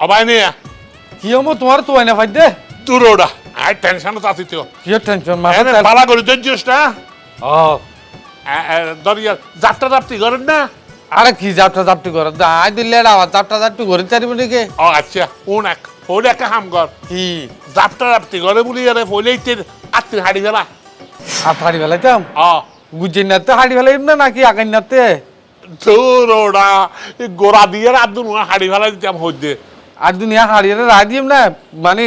অবাই নিয়ে কি হব তোমার তো না ফাইদে? তোর ওটা আর টেনশনও চাচ্ছি তো। কি টেনশন মাথা এনে তেল- বালা করে ধরছিস না? ও। দরিয়া যাত্রা যাত্রী করেন না? আরে কি যাত্রা যাত্রী করে আই দিলে আবার যাত্রা যাত্রী করে চারিব নাকি? ও আচ্ছা কোন এক হলে একটা হাম কর। কি? যাত্রা যাত্রী করে বলি আরে ফলে আত্মী হাড়ি ফেলা। আর হাড়ি ফেলাইতাম ও। গুজে নাতে হাড়ি না নাকি নাতে গোড়া দিয়ে আব্দুল হাড়ি ফেলা দিতাম হইতে। আর দুনিয়া হাড়িয়ে রা দিম না? মানে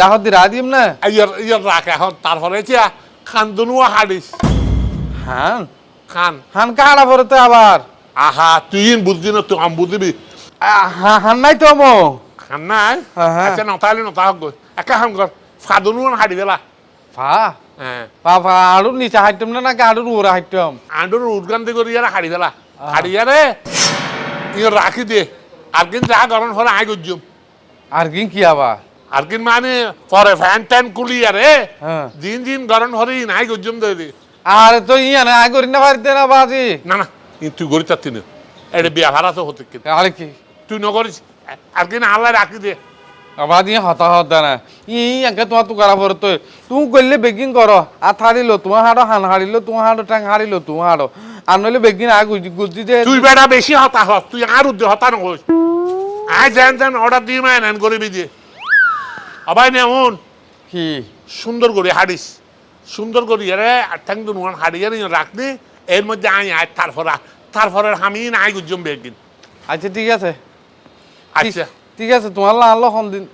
ডাহত দি রা দিম না ইয়ার ইয়ার রাখ এখন তারপরে চা খান দুনুয়া হাড়িস হান খান। হান কাড়া পরে তো আবার? আহা তুই বুঝবি না তুই আম বুঝবি। হান নাই তো আমো? খান নাই? হ্যাঁ, হ্যাঁ। আচ্ছা নতাহলে নতা হোক একা হাম কর ফাদুনুয়ান হাড়ি ফেলা ফা? হ্যাঁ। পা ফা আড়ুর নিচে হাইটম না নাকি আড়ুর ওরা হাইটম আন্ডুর উদ্গান্তি করি ইয়ারা হাড়ি ফেলা হাড়ি ইয়ারে ইয়ে রাখি দে। আর কিন যা গরম হলে আই গুজুম আর কি কি আবার? আর মানে পরে ফ্যান ট্যান কুলি ইয়ারে হ্যাঁ। দিন দিন গরম হলে নাই গুজুম দে দি আর তো ইয়া না আই করি না পারতে না বাজি। না না তুই গড়ি চাচ্ছি না। এটা বিয়া ভাড়া তো হতে কিন। আর কি? তুই নগরিস আর কিন আল্লাহ রাখি দে। আবার দিয়ে হতা হতা না ই একে তোমার তু করা পর তো। তুমি করলে বেগিং করো। আর হারিলো তোমার হাড়ো হান হারিলো তোমার হাড়ো টাং হারিলো তোমার হাড়ো। আর নইলে বেগিং আগ গুজি দে তুই বেটা বেশি হতা হ তুই আর উদ্দে হতা নগরিস আই যেন যেন অর্ডার দিয়ে মায় নেন করিবি দিয়ে। আবাই নেমন কি? সুন্দর করে হাড়িস। সুন্দর করে এরে ঠ্যাং দুন হাড়িয়ে নিয়ে রাখনি এর মধ্যে আই আয় তারপর তারপরে আমি নাই গুজম বেগিন আচ্ছা ঠিক আছে। আচ্ছা। ঠিক আছে তোমার আনলো হন দিন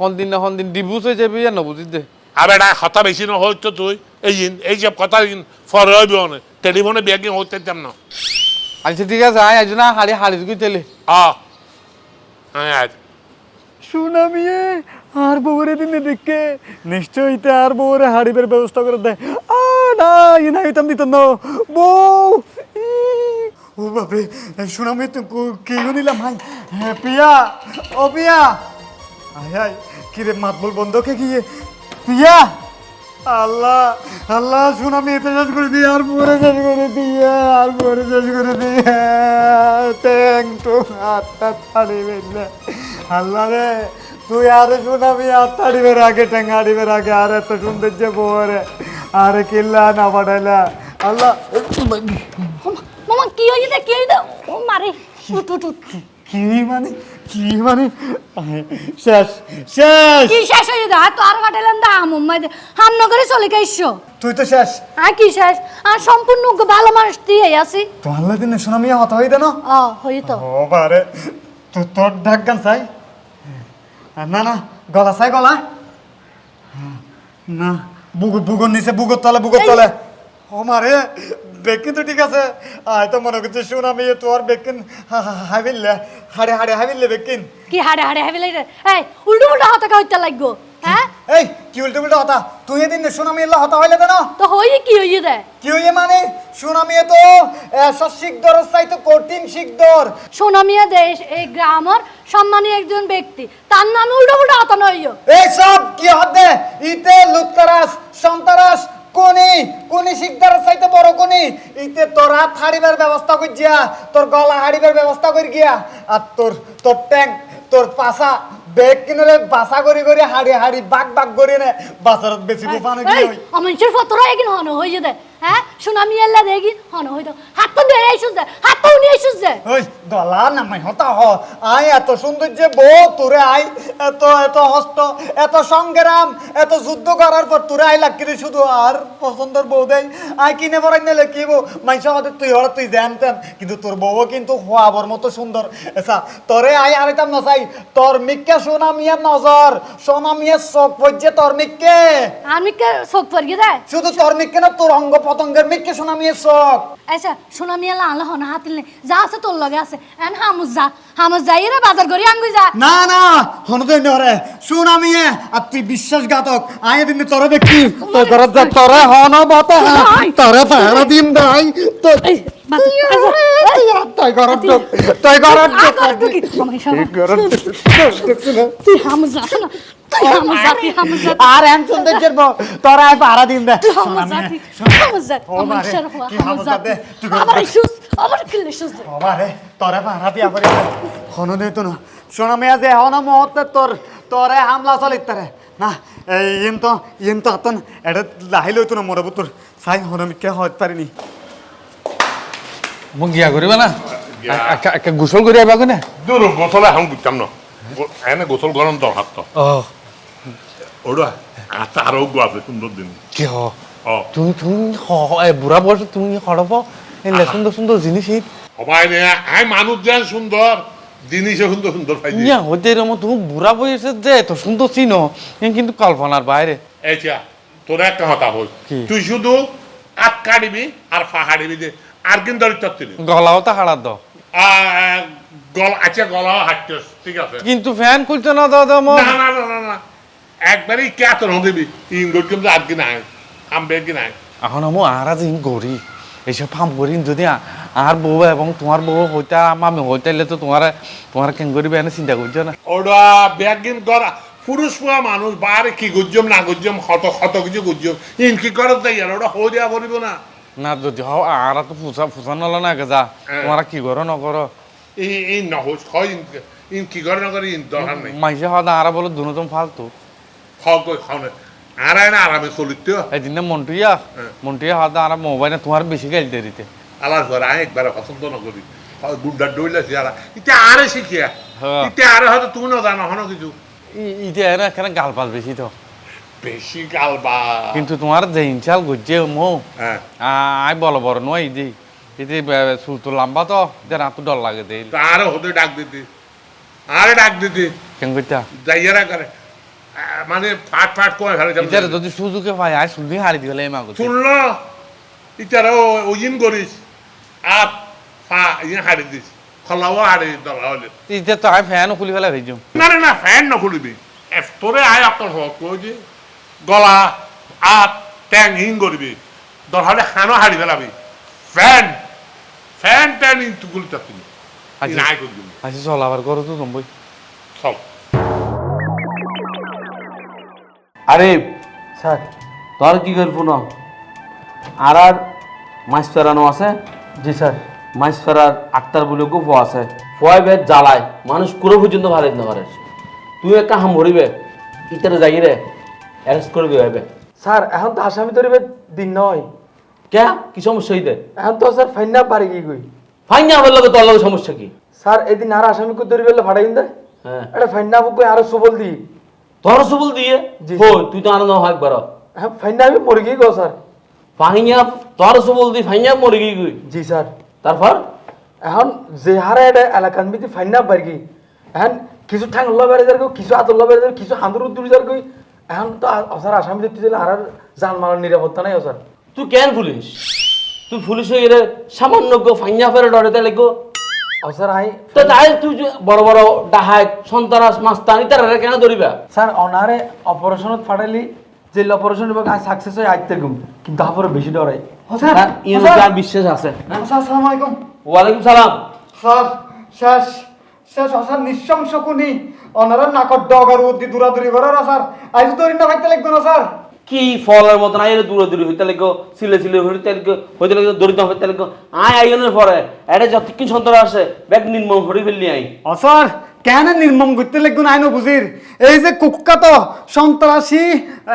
হন দিন না হন দিন ডিবুস হয়ে যাবি না বুঝি দে। আর এটা হতা বেশি না হয়তো তুই। এই ইন- এই সব কথা ফরে হইবি অনেক টেলিফোনে বেগিং হইতে না। আচ্ছা ঠিক আছে আয় আজ না হাড়ি হাড়ি গুই তেলে আ। আয় আয় সুনামিয়ে আর বউরে দিনে দেখে নিশ্চয়ই তে আর বউরে হাড়িবের ব্যবস্থা করে দেয়। আ, না ই না হইতাম দিত না। বউ ও বাপরে সুনামি তো কি নিলাম, হাই। হ্যাঁ পিয়া, ও পিয়া। আয় আয়, কিরে মাত বল বন্ধ কে গিয়ে। পিয়া আল্লাহ আল্লাহ সুনামি এতে শেষ করে দিয়ে আর পরে শেষ করে দিয়ে আর পরে শেষ করে দিয়ে ট্যাং তো হাতটা ছাড়ি বেরলে আল্লাহ রে তুই আরে সুনামি আর তাড়িবের আগে ট্যাং হাড়িবের আগে আর এত সৌন্দর্য বরে আরে কিল্লা না পাঠাইলা। আল্লাহ মামা কি হইছে কি হইছে ও মারে। কি মানে? কি মানে? শেষ শেষ! কি শেষ হয়ে যা তো আর কাটালেন দা মুম্বাই হাম নগরে চলে গেছো? তুই তো শেষ। আর কি শেষ? আর সম্পূর্ণ ভালো মানুষ দিয়ে আছি। তো আল্লাহ দিনে সুনামি হত হই দেন ও হই তো। ও বারে তো তোর ঢাক গান চাই? না না গলা চাই গলা। না বুগু বুগুর নিচে বুগুর তলে বুগুর তলে। ও মারে বেকিন তো ঠিক আছে। আয় তো মনে করছে সুনামি তোর বেকিন হাবিল্লে হাড়ে হাড়ে হাবিল্লে বেকিন। কি হাড়ে হাড়ে হেবি লাগে এই উল্টো উল্টো হাতে হইতে লাগবো হ্যাঁ? এই কি উল্টো উল্টো হতা? তুই এদিন সুনামি এল্লা হতা হইলে দেন। তো হই কি হইয়ে দে? কি হইয়ে মানে? সুনামি তো এসব শিখদর চাইতো কঠিন শিখদর সোনামিয়া দেশ এই গ্রামের সম্মানী একজন ব্যক্তি। তার নামে উল্টো উল্টো হাতে নইও এই সব কি হতে ইতে লুত্তরাস সন্তারাস কোনি শিকদার চাইতে বড় কোনি ইতে তোর হাত হাড়িবার ব্যবস্থা কর গিয়া তোর গলা হাড়িবার ব্যবস্থা কর গিয়া আর তোর তোর ট্যাঙ্ক তোর পাশা বেগ কিনলে বাসা করে করে হাড়ি হাড়ি বাগ বাগ করে নে বাসারত বেশি বুফানো কি আমি হই। অমনসের ফতরা এগিন হন হই দে। হ্যাঁ? সোনামি এল্লা দেখি হন হইতো হাত তো আইসুস দে হাত তো নিয়ে দে। ওই গলা নামাই হতা হ। আই এত সৌন্দর্য বউ তোরে আই এত এত হস্ত এত সংগ্রাম এত যুদ্ধ করার পর তোরে আই লাগি শুধু। আর পছন্দের বউ দেয় আই কিনে নিলে কি বউ? মাইস আমাদের তুই হড় তুই জানতেন কিন্তু তোর বউ কিন্তু হওয়াবর মতো সুন্দর। এসা তোরে আই আরেতাম না চাই তোর মিক্কে সোনা মিয়ার নজর। সোনা মিয়ার চোখ পড়ছে তোর মিক্কে। আমি কে চোখ পড়িয়ে দেয় শুধু তোর মিক্কে না তোর অঙ্গ পতঙ্গের মিক্কে সোনা মিয়ার চোখ আচ্ছা সোনামি এলা আনলে হন হাতিলে যা আছে তোর লগে আছে। এন হামুজ যা। হামুজ যাই রে বাজার করি আঙ্গুই যা। না না হনদই নরে এ, আর তুই বিশ্বাসঘাতক। আয় দিন তোরে দেখি। তোর ঘরত যা তোরে হন বত তোরে পাহারা দিন দাই। তো আচ্ছা। তুই ঢুক ঢুক সব ঘরত ঢুক তুই হামুজ যা না তুই হামুজ যা তুই হামুজ যা আর এম সৌন্দর্যের তোরা পাহারা দিন দে। যা যা যা যা যা। তোরে দিয়া পারি হন দে। তো না মিয়া যে হন মুহূর্তে তোর তোরে হামলা চলিত তারে না এই ইন তো ইন তো হাতন এটা লাহিলে তো না মরব তোর। সাই হনমিকে হতে পারিনি। গিয়া কৰিবা না? গিয়া। একে- একে গোসল দূর বুঝতাম না। এনে গোসল গরম তো অঁ। ওরা আরও আছে সুন্দর দিন তুমি তুমি তুমি এই জিনিস এই সবাই নে আই মানুষ যেন সুন্দর সুন্দর সুন্দর পাইছি ইয়া হতে রম তুমি বুঢ়া বয়সে যে এত সুন্দর চিন কিন্তু কল্পনার বাইরে এইটা তোর একটা কথা হল তুই শুধু আট কাটিবি আর ফা হাঁড়িবি যে আর কিন্তু গলাও তো হাড়াত দ গল আচ্ছা গলাও হাঁটতেস ঠিক আছে কিন্তু ফ্যান খুলতে না দাদা না না না না একবারই কে তোর দিবি? ইন গড়িম যে আজকে নাই আমবে কি নাই? এখন আমি আর আজ গড়ি এইসব ফাম করি যদি আর বউ এবং তোমার বউ হইতে আমি হইতে তো তোমার তোমার কেন করিবে এনে চিন্তা করছ না? ওরা ব্যাগিন করা পুরুষ পুয়া মানুষ বারে কি গুজম না গুজম হত হত কিছু গুজম ইন কি করে তাই আর ওরা হয়ে দেওয়া করিব না। না যদি হও আর তো ফুসা ফুসা নল না গেজা। হ্যাঁ। তোমার কি করো ন করো এই এই নহস হয় ইন কি করে না করে ইন দরকার নেই। মাইসে হওয়া আর বলো দুনো ফালতু। না আরামে চলিত। এদিন আর মোবাইলে তোমার বেশি গেল দেরিতে। আলার ঘর আয় একবার পছন্দ না করি গুড্ডা ডইলাছি ইতে আরে শিখিয়া। ইতে আরে হয়তো তুমি না জানো হনো কিছু ইটা এর এখানে গাল পাল বেশি তো। বেশি গালবা কিন্তু তোমার যে ইনশাল গুজে মো আই বলো বড় নয় ইদি ইদি সুতো লম্বা তো যে রাত ডর লাগে দেই। তা আরে হতে ডাক দিতি আরে ডাক দিতি কেন কইতা যাইয়ারা করে মানে ফাট ফাট করে ফেলে ইটার যদি সুযোগে পাই আই সুদি হারি দিলে এমা গতি শুনল? ইতারা ওইন করিস। আপ ফা ইয়ে হাড়ি দিস। খলাও হাড়ি দলা হলে। ইটা তো আই ফ্যান খুলি ফেলে ভেজু না না না ফ্যান না খুলিবি তোরে আয় অকল হোক কই যে? গলা আপ ট্যাং হিং করবি। দরহলে খানো হাড়ি ফেলাবি। ফ্যান ফ্যান ট্যান ইন্তু গুলি তুমি আচ্ছা। আয় করবি। আছি চল আবার করো তো জম্বই। সব আরে স্যার। তোর কি করব না? আর আর মাছ ফেরানো আছে? জি স্যার। মাছ ফেরার আক্তার বলে গো ফো আছে। ফয় বেদ জ্বালায়। মানুষ কোনো পর্যন্ত ভালো না পারে। তুই একটা হাম ভরিবে ইতারে যাই রে অ্যারেস্ট করবি হবে স্যার এখন তো আসামি ধরিবে দিন নয়। কে? কি সমস্যা হইতে? এখন তো স্যার ফাইনা পারি কি কই? ফাইন আমার লগে তোর লগে সমস্যা কি? স্যার এদিন আর আসামি কই ধরিবে ফাটাই দে হ্যাঁ। এটা ফাইনা কই আরও সবল দি। তোর সবল দিয়ে। হই তুই তো আনন্দ হয় একবার হ্যাঁ ফাইনা আমি মরে গিয়ে গো স্যার। ফাইনিয়া তোর সবল দি ফাইনিয়া মরে গই গই। জি স্যার। তারপর? এখন যে হারে এটা এলাকান ভিত্তি ফাইনা কি এখন কিছু ঠাং উল্লা বেড়ে যার গো, কিছু হাত উল্লা বেড়ে যার কিছু হাঁদুর উদ্দুরি যার কই এখন তো স্যার আসামি দেখতে দিলে আর জান মালার নিরাপত্তা নাই স্যার। তুই কেন পুলিশ? তুই পুলিশ হয়ে গেলে সামান্য গো ফাইনিয়া ফেরে ডরে তাহলে গো স্যার আই তো তাই তুই বড় বড় ডাহাত সন্তানাস মাস্তানি তারা কেন ধরিবা? স্যার অনারে অপারেশনত ফাটাইলি যে অপারেশন আজ সাকসেস হয়ে আইতে গুম। কিন্তু তারপরে বেশি ডরাই। স্যার। তার স্যার। তার বিশ্বাস আছে। স্যার আসসালামু আলাইকুম। ওয়ালাইকুম সালাম। স্যার শেষ শেষ অসার নিঃশংস কোনি ওনারা নাকর ডগার উদ্দি দূরাদূরি করার স্যার। আজ না ভাইতে লাগবে না স্যার। কি ফলের মতন? আই দূরে দূরে হইতে লাগো সিলে সিলে হইতে লাগো হইতে লাগো দরিদ্র হইতে লাগো আয় আইনের পরে। এটা যতক্ষণ সন্তান আসে ব্যাগ নির্মম হরি ফেললি আই ও স্যার কেন নির্মম করতে লাগবে না আইনো বুঝির? এই যে কুখ্যাত সন্ত্রাসী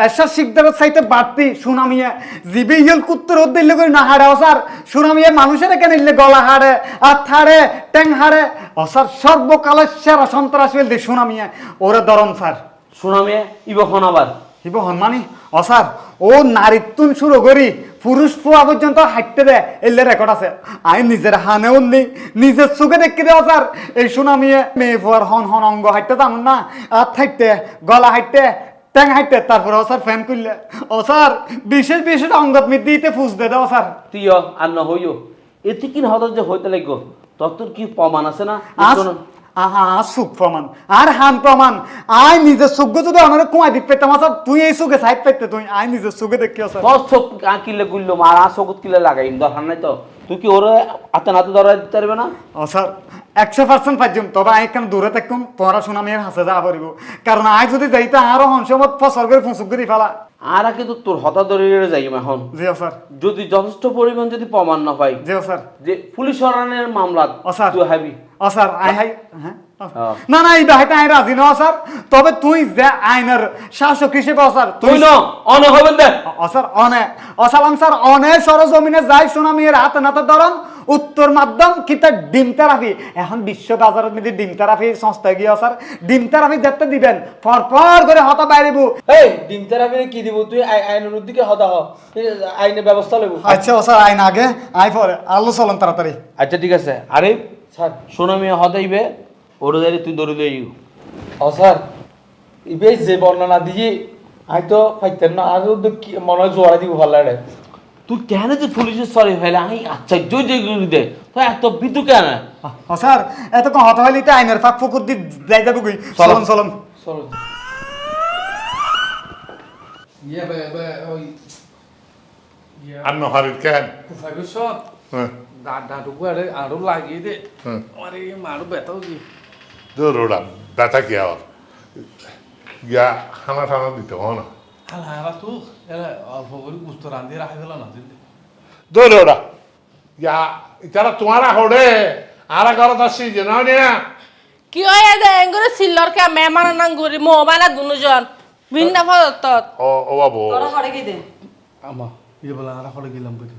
এসা শিকদারের চাইতে বাড়তি সুনামিয়ে। জিবি ইয়েল কুত্তর ওর দিল্লি করে না হারে ও স্যার সুনামিয়ে মানুষের কেন ইল্লে গলা হারে আর থাড়ে ট্যাং হারে ও স্যার সর্বকালের সেরা সন্ত্রাসী সুনামিয়ে ওরা দরম স্যার। সুনামে ইবখন আবার। হিব হনমানি অসার ও নারীত্বন শুরু করি পুরুষ ফুয়া পর্যন্ত হাঁটতে দেয় এলে রেকর্ড আছে। আই নিজের হানেও নেই নিজের চোখে দেখতে দেওয়া স্যার এই সুনামিয়ে মেয়ে ফুয়ার হন হন অঙ্গ হাঁটতে জানুন না। আর থাকতে গলা হাঁটতে ট্যাং হাঁটতে তারপরে অসার ফ্যান করলে অসার বিশেষ বিশেষ অঙ্গত মিট দিতে ফুস দে দেওয়া স্যার তুইও আর না হইও এতে কি হত যে হইতে লাগো তোর তোর কি প্রমাণ আছে না। আহা সুখ প্রমাণ আর হান প্রমাণ আই নিজের সুখ যদি অনারে কুমাই দিক পেতাম আসার তুই এই সুখে সাইড পেতে তুই, আই নিজের সুখে দেখি সুখ চোখ কিলে গুললো মার চোখত কিলে লাগাই দরকার নাই তো। তুই কি ওরে হাতে নাতে ধরা দিতে পারবে না? ও স্যার একশো পার্সেন্ট পাইছিম তবে আই কেন দূরে থাকুম? পড়াশোনা মেয়ের হাসে যা পারিব কারণ আই যদি যাইতে আরও হংসমত ফসল করে ফুসুক করে ফেলা। আর কিন্তু তোর হতা দরিয়ে যাই এখন। জি স্যার। যদি যথেষ্ট পরিমাণ যদি প্রমাণ না পাই জি স্যার। যে পুলিশ সরানের মামলা ও স্যার। তুই হাবি ও স্যার আই হাই হ্যাঁ হ্যাঁ। না না এই বাহিতে আইন রাজি নয় স্যার। তবে তুই যে আইনের শাসক স্যার তুই ন অনেক হবেন দে। অসার অনে। অসালাম স্যার অনে সরজমিনে যাই সুনামির হাতে নাতে ধরন উত্তর মাধ্যম কিতা ডিম থেরাপি। এখন বিশ্ব বাজারের মধ্যে ডিম থেরাপি সংস্থা গিয়ে স্যার? ডিম থেরাপি যেতে দিবেন। পরপর করে হতা বাইরেব এই ডিম থেরাপি কি দিব তুই? আইনের দিকে হতা হ? আইনের ব্যবস্থা লব। আচ্ছা স্যার আইন আগে আই পরে আল্লাহ চলন তাড়াতাড়ি। আচ্ছা ঠিক আছে। আরে স্যার সোনামি হদাইবে ওর দাঁড়িয়ে তুই দৌড়ে দিয়ে ও স্যার ইবে যে বর্ণনা দিয়ে আই তো পাইতেন না আর তো কি মনে হয় জোয়ারা দিব ভালো লাগে তুই কেন যে পুলিশের সরি ফেলে? আমি আচ্ছা জয় জয় দে তুই এত বিদু কেন? ও স্যার এত কম হতা হইলে আইনের ফাঁক ফুকুর দি যাই যাব গই চলন চলন। চলো ইয়ে বে বে ওই আর নহারির কেন? কুফাইবে সব? হ্যাঁ। আরও লাগিয়ে দে। হুম। আরে মারো বেতাও কি ওরা ব্যথা কি আর গিয়া খানা টানা দিতে হয় না। তো ওরা গিয়া ইতারা তোমারা হড়ে আর ঘরত আসছি যে নয় না? কি হয় দে এঙ্গুরে সিল্লর কে মেহমান নাঙ্গুরি মোবাইল দুনুজন ভিন্ন ফদত ও ও বাবু তোরা হরে কি দে? আমা ইয়ে বলে আর হলে গেলাম বুঝি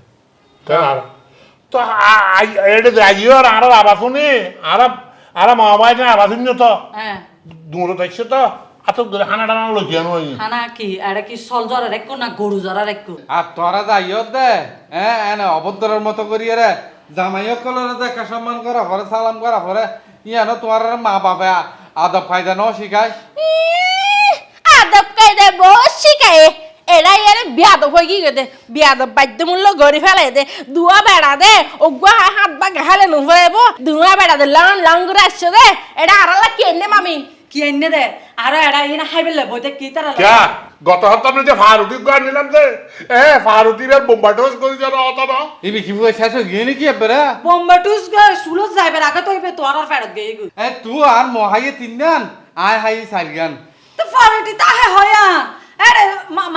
তার তো এটা যাইও আর আর আবাস নি আর আর মোবাইল না আবাস নি তো? হ্যাঁ। দূর দেখছে তো? আত ধরে খানা টানা লইয়া নয় খানা কি? এটা কি সল জ্বরের একটু না গরু জ্বরের একটু আর তোরা যাইও দে হ্যাঁ এনে অভদ্রের মতো করি রে জামাইও কলরে দেখা সম্মান করা পরে সালাম করা পরে ইয়ানো তোমার মা বাবা আদব ফায়দা ন শিখায়। আদব কায়দা বস শিখায়। এরা এর বিয়াদব হয়ে গিয়ে দে বিয়াদব বাদ্যমূল্য গড়ি ফেলে দে দুয়া বেড়া দে ওগুয়া হাত বা গাহালে নুফাইব দুয়া বেড়া দে লং লং করে আসছে দে। এটা আর আরালা কেনে মামি? কি এনে দে? আর এটা ইনা খাই বেলে বইতে কি তারা ক্যা? গত সপ্তাহ আমরা যে ফারুটি গান নিলাম যে এ ফারুটির আর বোম্বাটোস করে যারা অত না ইবি কি বুঝে শেষ হয়ে গিয়ে নাকি এবারে বোম্বে টুস গে সুলত যাইবে আগে তো হইবে তোর আর ফেরত গই গই এ তুই আর মহাইয়ে তিনগান আয় হাই সারিগান তো ফরটি তাহে হয়া আরে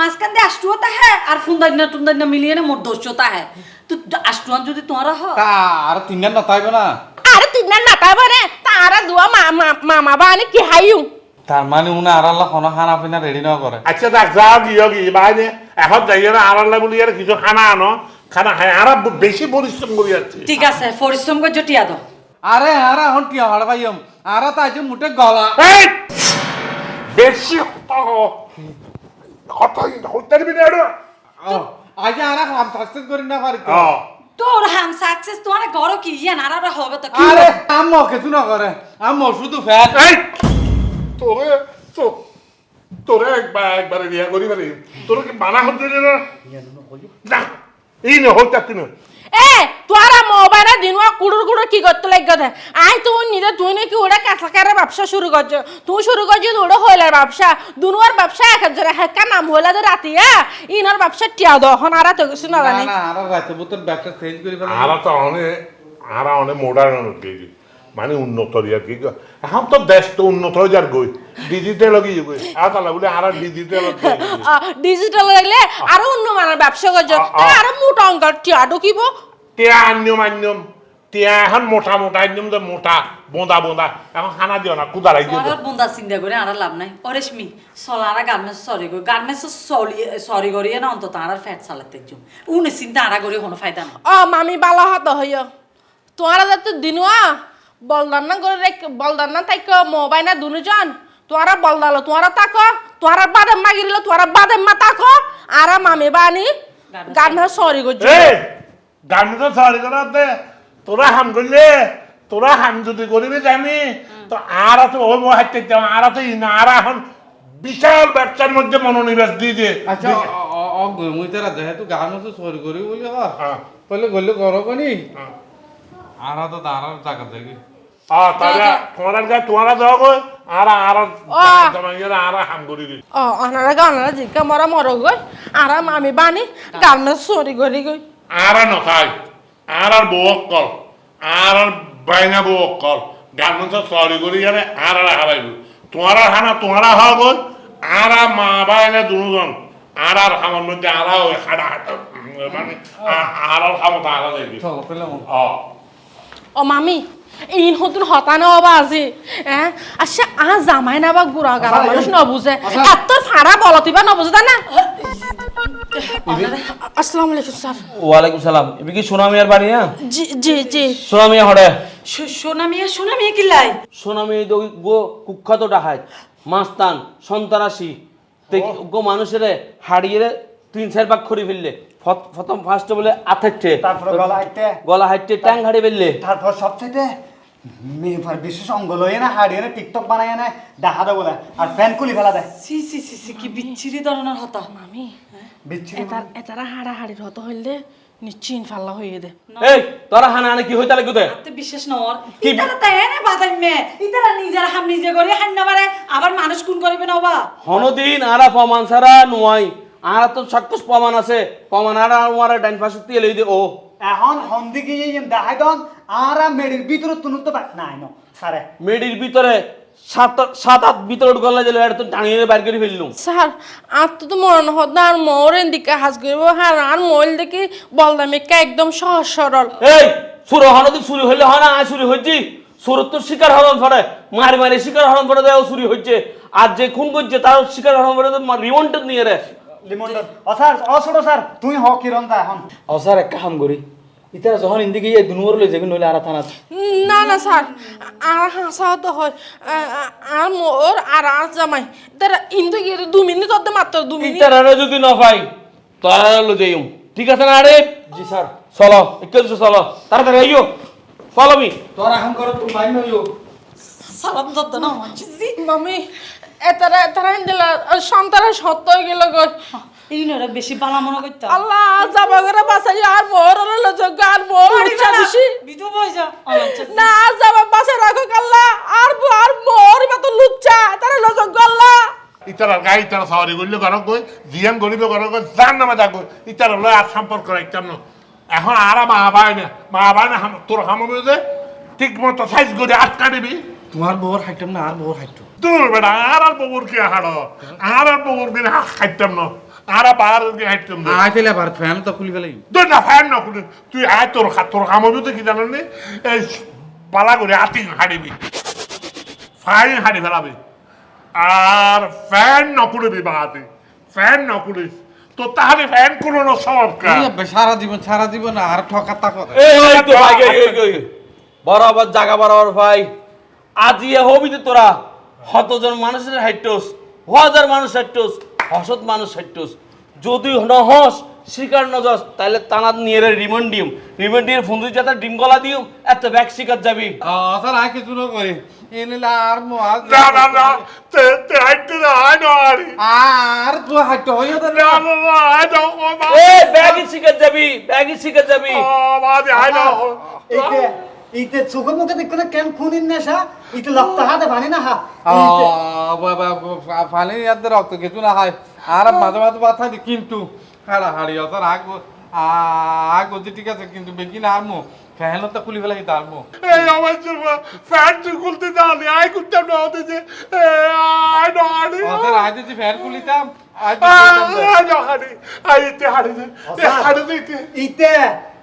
মাসকান দে আষ্টু তাহে আর ফুন্দাই না টুন্দাই না মিলিয়ে না মোর দোষ তাহে তো আষ্টুয়ান যদি তোমার হ তা আর তিনগান নতাইবে না। আরে তিন না নাটাইব রে। তারা দুয়া মামা বানি কি হাইউ তার মানে উনি আর আল্লাহ কোনো খানা পিনা রেডি না করে। আচ্ছা দেখ যাও গিয়ে গিয়ে বাইরে এখন যাই না আর আল্লাহ বলি আর কিছু খানা আনো। খানা খাই আর বেশি পরিশ্রম করে যাচ্ছে ঠিক আছে পরিশ্রম করে জটিয়া দাও। আরে আরে এখন টিয়া হাড় পাইম আর তাই যে মুঠে গলা! বেশি কথা হ- কথা হতে দিবি না? আজ আর হাম সাকসেস করি না পারি তো। তোর হাম সাকসেস কি ইয়ান আর হবে তো কি আরে আম্মু কিছু না করে আম্মু শুধু ফ্যাট এই! তোরে তো- তোরে একবার একবারে বিয়া করি পারি তোর কি মানা হতে দিল না না এই না হইতে না এ তোরা মোবাইলে দিনওয়া কুড়ুর কুড়ুর কি করতে লাগে দে আই তুই নিজে তুই নাকি ওটা কাছাকারে ব্যবসা শুরু করছ। তুই শুরু করছিস ওটা হইলার ব্যবসা। দুনুয়ার ব্যবসা এক হাজার হেকা নাম হইলা তো রাতিয়া ইনার ব্যবসা টিয়া দহন আর তো কিছু না না জানি না রাতে বুতর ব্যবসা চেঞ্জ করে ফেলে আর তো অনেক আর অনেক মডার্ন গেছি মানে উন্নত আর কি। এখন তো দেশ তো উন্নত হয়ে যার গই ডিজিটাল গিয়ে গই আর তাহলে বলে আর ডিজিটাল ডিজিটাল লাগলে আরও অন্য মানের ব্যবসা করছ। আ, আ। মোটা অঙ্কার টিয়া ঢুকিব। টিয়া আন্যম আন্যম টিয়া এখন মোটা মোটা যে মোটা বোঁদা বোঁদা এখন খানা দিও না কুদা লাগি বুন্দা চিন্তা করে আর লাভ নাই। অরেশমি সলারা গার্মেন্টস সরি গো গার্মেন্টস সরি সরি করিয়ে না অন্তত আর ফ্যাট চালাতে উনি চিন্তা আরা করে কোনো ফায়দা না ও মামি বালা হত হইয়। তোমারা যাতে দিনুয়া করে রেখ তাইক মোবাইল দুনুজন তোরা বলদালো তোরা তাকো তোরা বাদে মাগিরিল তোরা বাদে মা তাকো আর মামি বানি গান সরি গো এ গান তো সরি করাতে তোরা হাম করলে তোরা হাম যদি করিবি জানি। তো আর তো ওই মো হাইতে যাও আর তো আর এখন বিশাল ব্যবসার মধ্যে মনোনিবেশ দিয়ে দিয়ে আচ্ছা অ মুই তারা যেহেতু গান মতো সরি করি বলি হ্যাঁ। বলে গলে করো কোনি। হ্যাঁ। আর তো দাঁড়ার জায়গা দেখি আ তাহলে তোমারা যা তোমারা যাও গো। আর আর তোমার আর হাম করি দি। ও অনারা গানারা জিকা মরা মর গই আর মামি বানি গান সরি গরি গই আর নখাই আর আর বউ অক্কল। আর আর বাইনা অক্কল। গার্মেন্টস সরি করি জানে আর হারাইব তোমারা হানা তোমারা হওয়া গই আর মা বাইনা দুজন। আর আর মধ্যে আর ওই হাড়া মানে আ- আর আর যাইবি চলো পেলাম অ। ও মামি ইন হতুন হতানো হ্যাঁ আচ্ছা আ জামাই না বা গুড়া গাড়া মানুষ এত ফাড়া বলতিবা না আসসালামু আলাইকুম স্যার। ওয়ালাইকুম সালাম। এbi কি সোনামিয়ার বাড়ি হ্যাঁ জি জি জি। সোনামিয়া হড়ে সোনা মিয়া সোনা মিয়া কিলাই সোনামি গো কুখ্যাত ডাহাত মাস্তান সন্তানাসী গো মানুষের হাড়িয়ে তিন চার ভাগ খড়ি ফেললে। প্রথম ফার্স্ট বলে আথাচ্ছে তারপরে গলা হাইতে গলা হাইটে ট্যাং হাড়ি ফেললে তারপর সবচেয়ে মেয়ে ফার বিশেষ অঙ্গ লইয়ে না হাড়িয়ে না টিকটক বানায় না দেখা দেবো না। আর ফ্যান খুলি ফেলা দেয় সি সি সি সি কি বিচ্ছিরি ধরনের হতা। মামি বিচ্ছিরি এটার এটারা হাড়া হাড়ির হতো হইলে নিশ্চিন ফাল্লা হইয়ে দে। এই তোরা হানা হানে কি হইতা লাগবে তো বিশ্বাস নর ইতারা তাই এনে বাদাই মে। ইতারা নিজের হাম নিজে করে হান না পারে আবার মানুষ কোন করিবে না বা? হনদিন আরা প্রমাণ ছাড়া নয় আর তো সাক্ষস প্রমাণ আছে। প্রমাণ আর আমার ডাইন পাশে দিয়ে লই দে ও। এখন হন্দি গিয়ে দেখাই দন আর মেডির ভিতরে তুনুত নাই ন সারে। মেডির ভিতরে সাত সাত আট ভিতরে গলা দিলে এটা তো টানিয়ে বাইর করে ফেললুম। স্যার আর তো তো হত না আর মোর এদিকে হাজ করব হ্যাঁ আর মোল দেখি বলদামিকা একদম সহজ সরল। এই সুর হনদি চুরি হইলে হয় না আয় চুরি হইছি। সুর তো শিকার হরণ ফরে মারি মারি শিকার হরণ ফরে দেয় চুরি হচ্ছে আর যে খুন করছে তার শিকার হরণ ফরে রিমন্টেড নিয়ে রে। লিমন্ডন ও স্যার ও ছোট স্যার। তুই হ কিরণ তা এখন। ও স্যার এক কাম করি ইতারা যখন ইন্দি গিয়ে দুনুয়ার লই যাবে নইলে আর থানা না না স্যার। আর হাসা তো হয়। আর মোর আর আর জামাই। তারা ইন্দু গিয়ে দু মিনিট অর্ধে মাত্র দু মিনিট। ইতারা যদি না পাই তারা লো দেইম ঠিক আছে না আরে জি স্যার চলো একটু চলো। তাড়াতাড়ি আইও ফলো মি তোর এখন করো তুমি মাইন হইও সালাম যত না মামি। এতারা এতারা ইন্দিলা সন্তানের সত্য হয়ে গেল গো এই নরা বেশি বালা মনে করতা আল্লাহ যাবা করে বাসাই আর মোর হলো যোগ্য আর মোর ইচ্ছা বেশি বিধু বইজা আচ্ছা না যাবা বাসা রাখো আল্লাহ আর আর মোর বা তো লুচ্চা তারা লযোগ্য আল্লাহ। ইতারা গাই ইতারা সাওয়ারি করলে ঘরক গই জিয়ান গরিবে ঘরক গই জান নামে থাকো ইতারা লয় আর সম্পর্ক রাখতাম না এখন আর মা বাই না মা বাই না হাম- তোর হামাবে যে ঠিক মতো সাইজ করে আটকা দিবি তোমার বউর হাইটাম না আর বউর হাইটো দূর বেটা আর আর বউর কি হাড় আর আর বউর কি খাইতাম না। আর আর বার কি খাইতাম না আই ফেলে আবার ফ্যান তো খুলি ফেলাই তুই না ফ্যান না খুলে। তুই আয় তোর খা তোর হামাবে তো কি জানো নি এই পালা করে আতি হাড়িবি ফাইন হাড়ি ফেলাবি আর ফ্যান ন কুড়িবি বাহাতে ফ্যান ন কুড়িস তো তাহলে ফ্যান কুড়োনো সব কাজ সারা জীবন সারা জীবন আর ঠকা তাকো এই এই তো ভাই। বরাবর জায়গা বরাবর ভাই। আজ ইয়ে হবি তো তোরা। হতজন মানুষের হাইটোস হাজার মানুষ হাইটোস হসত মানুষ হাইটোস যদি নহস শিকার নজস তাহলে তানাত নিয়ে রিমান্ড দিম রিমান্ড দিয়ে ফোন দিয়ে যাতে ডিম গলা দিম এত ব্যাগ শিকার যাবি। স্যার আই কিছু না করি। আর মো আর না না না তে তে হাইতে না আয় না আরে। আর তো হাইটো হইও তো না। না না আয় না ও মা। এ ব্যাগই শিকার যাবি ব্যাগই শিকার যাবি। ও মা আয় না এইতে এইতে চোখের মুখে দেখো না কেন খুনির নেশা? ইতে লক্ত হাতে ভানি না হা? ফানি ইয়াতে রক্ত কিছু না হয়। আর মাঝে মাঝে ব্যথা দি কিন্তু হাড়া হাড়ি স্যার আগ আগ ওদি ঠিক আছে কিন্তু বেগিন আর মো। ফ্যান তো খুলি ফেলাই তার মো। এই আমার জন্য ফ্যান খুলতে দাও আয় করতাম না হতে যে আয় না যদি ফ্যান খুলিতাম ইতে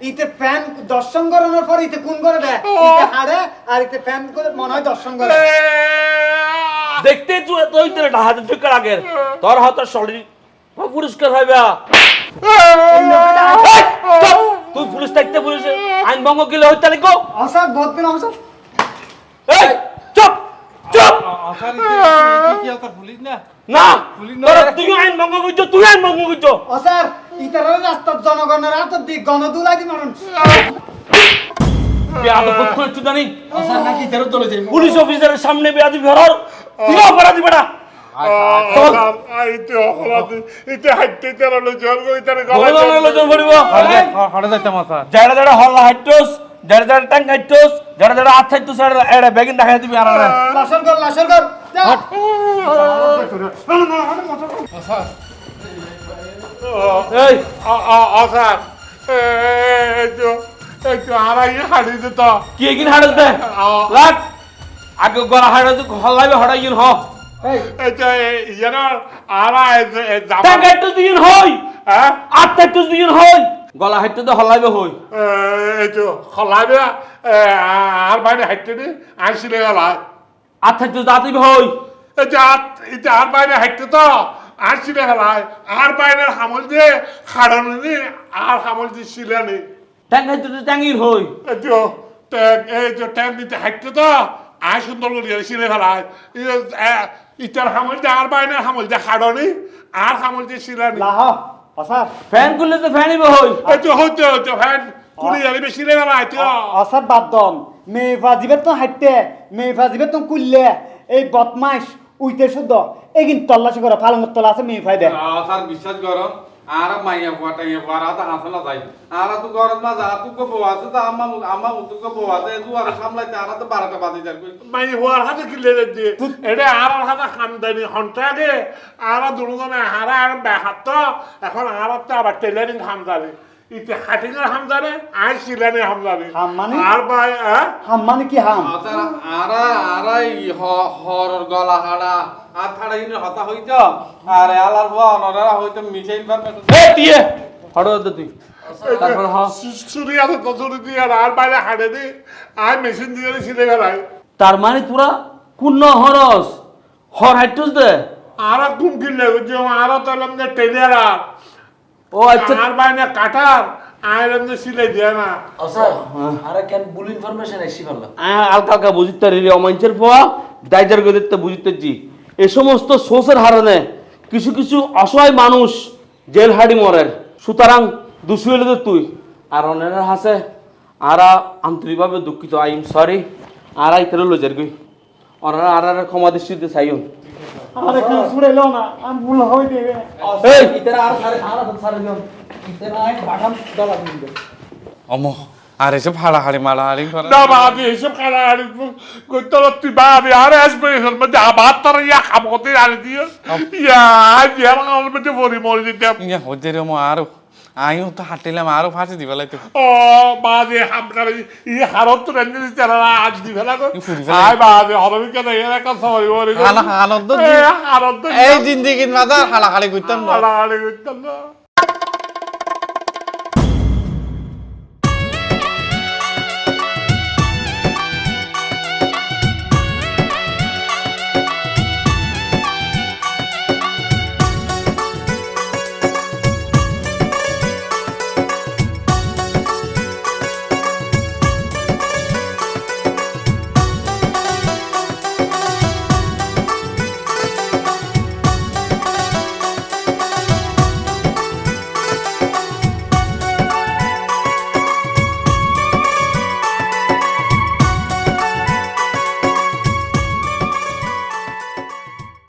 ইতে। দর্শন করানোর পর ইতে কোন করে দেয়। ইতে হারে আর ইতে ফ্যান করে মনে হয় দর্শন করে। দেখতে তুই তুই তোর হাতে ঢুকার আগে। তোর হাতে শরীর পুরস্কার হবে। তুই পুলিশ থাকতে পুলিশ আইন ভঙ্গ গেলে হইতে বদদিন অসার এই চুপ! স্যার না? তুই আইন ভঙ্গ করছ তুই আইন ভঙ্গ করছ। অসার ইতার রাস্তার জনগণের হাত দি গণদুলাই দি স্যার যাই পুলিশ অফিসারের সামনে বেয়াদি ভরার তুই অপরাধী বেটা। আয় যারা যারা হাইটোস যারা যারা হাইটোস এরা বেগিন দেখাই দিবি আর লাসর কর লাসর কর। এই তো এই তো হারাই হাড়ি দে তো। কি এগিন হাড়স দে? লাগ। আগে গলা হাড়স হল্লাইবে হড়াই গিন হ। এই তো ইয়ার আরা ট্যাঙ্ক হাইটোস দিন হই। হ্যাঁ? আত হাইটোস দিন হই। গলা হাইটে তো হলাইবে হই এই তো খলাবে আর বাইরে হাইটে নি আইসিলে গলায় আর থাকতে দাঁতিবে হই এই যে আর এই যে আর বাইরে হাইটে তো আইসিলে গলায় আর বাইরের হামল দিয়ে খাড়ানি নি আর হামল দিয়ে শিলানি ট্যাং হাইটে তো ট্যাঙ্গির হই এই তো ট্যাং এই যে ট্যাং দিতে হাইটে তো আয় সুন্দর করে শিলে ফেলায় ইটার হামল দিয়ে আর বাইরের হামল দিয়ে খাড়ানি আর হামল দিয়ে শিলানি লাহ। অসার ফ্যান করলে তো ফ্যানই হই। এই তো হইতে হইতে ফ্যান কুড়ি জানি বেশি না তো। অসার বাদ দন। মেয়ে ফাজিবে তো হাঁটতে মেয়ে ফাজিবে তো কুললে এই বদমাইশ উইতে শুদ্ধ। এগিন তল্লাশি করে ফালঙ্গর তলা আছে মেয়ে ফাইদে স্যার বিশ্বাস করো। আর মাইয়া বুয়া টাইয়া বুয়া আর হাসে না যাই আর তো গরম না যা তুকে বউ আছে তো আম্মা আম্মা তুকে বউ আছে এদু আর সামলাইতে আর তো বারোটা বাজে যার মাই হওয়ার হাতে কিলে দিয়ে এটা আর হাতে খামদানি হন্টাকে আর দুজনে হারা আর বেহাত এখন আর তো আবার টেলারিং হামদানি ইতে আর সিলানি মানে? আর ভাই কি হাম? স্যার আর আর এই হর গলা হাড়া আর থাড়া ইনে হতা হইত আর আলার বুয়া অনরা হইতো মিশাইল পারবে এ দিয়ে হড়ো দে তুই। তারপর হ। চুরি আছে তো দিয়ে আর আর বাইরে হাটে দি আর মেশিন দিয়ে সিলে ফেলাই। তার মানে তোরা কোন হরস? হর হাইটুস দে। আর ঘুম কিনলে যে আর তাহলে টেলার ও আচ্ছা। আর বাইরে কাটার আয়রন সিলে দিয়ে না। স্যার আর কেন ভুল ইনফরমেশন এসি পারলাম আ- হালকা হালকা বুঝিতে রে অমাঞ্চের পোয়া দাইজার গদিতে বুঝিতে জি এ সমস্ত সোসের হারণে কিছু কিছু অসহায় মানুষ জেল হাড়ি মরের সুতরাং দোষী হলে তো তুই। আর অনেরা হাসে আরা আন্তরিকভাবে দুঃখিত আই এম সরি। আর আই তেরে লজার গই ওনারা আর আর ক্ষমা দৃষ্টিতে চাইও আরে কেউ ছুড়াইলো না আমি ভুল হই দেবে এই! ইতারা আর সারে আর সারে দিও। ইতারা আই বাগান দলা দিন অমো আর এসব হাড়াহাড়ি মারাহাড়ি করে। না বাবি এইসব কারাগারি করতে তুই বাবি আর আসবে এসব মধ্যে আবার তারা ইয়া খাবতে আনি দিও। ইয়া ইয়া আমার মধ্যে মরি মরি দিতে। ইয়া রে মো আরও আইও তো হাঁটিলাম আরও ফাঁসি দিবে লাইতে ও বাজে হামকার ই হারত তো রেঞ্জে দিতে আজ দি ফেলা কর ই ফুরি ফেলা। আয় বাজে হরবি কেন এর একটা সরি মরি হালা আনন্দ এই জিন্দেগির মাদার হালা হাড়াহাড়ি করতাম না হাড়াহাড়ি করতাম না